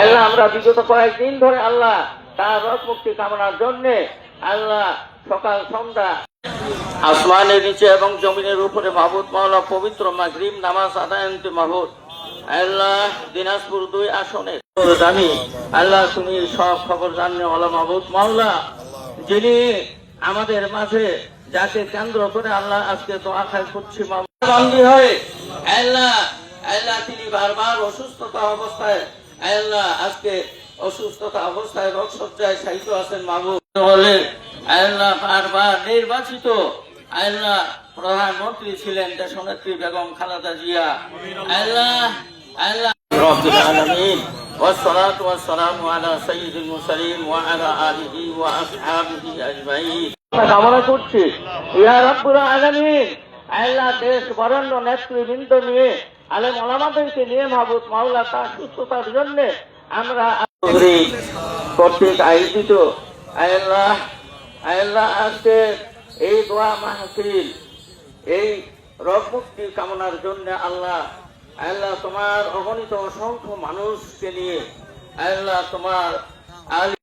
আল্লাহ, আমরা বিগত কয়েকদিন ধরে আল্লাহ তার রথ মুক্তি কামনার জন্য আল্লাহ সকাল, সন্ধ্যা আসমানের নিচে এবং জমিনের উপরে মাহবুদ মাওলা, পবিত্র মাগরিম নামাজ আদায়ন্তে মাহবুদ আল্লাহ দিনাজপুর দুই আসনে জানি আল্লাহ তুমি সব খবর জানলে ওলা মাহবুদ মাওলা। যিনি আমাদের মাঝে যাকে কেন্দ্র করে আল্লাহ আজকে তো খাই করছি হয়ে আল্লাহ আল্লাহ তিনি বারবার অসুস্থতা অবস্থায় আল্লাহ আজকে অসুস্থতা অবস্থায় রোগ সজ্জায় সাহিত্য আছেন মাহবুব বলে আল্লাহ বারবার নির্বাচিত আল্লাহ প্রধানমন্ত্রী ছিলেন দেশনেত্রী বেগম খালেদা জিয়া আল্লাহ আল্লাহ رب العالمين والصلاة والسلام على سيد المرسلين وعلى آله وأصحابه أجمعين কামনা করছি ইয়া রব্বুল আলামিন আল্লাহ দেশ বরেণ্য নেতৃবৃন্দ নিয়ে আলেম ওলামাদেরকে নিয়ে মাহবুব মাওলা তার সুস্থতার জন্য আমরা কর্তৃক আয়োজিত আজকে এই দোয়া মাহফিল, এই রব মুক্তি কামনার জন্য আল্লাহ আল্লাহ তোমার অগণিত অসংখ্য মানুষকে নিয়ে, আল্লাহ তোমার আলী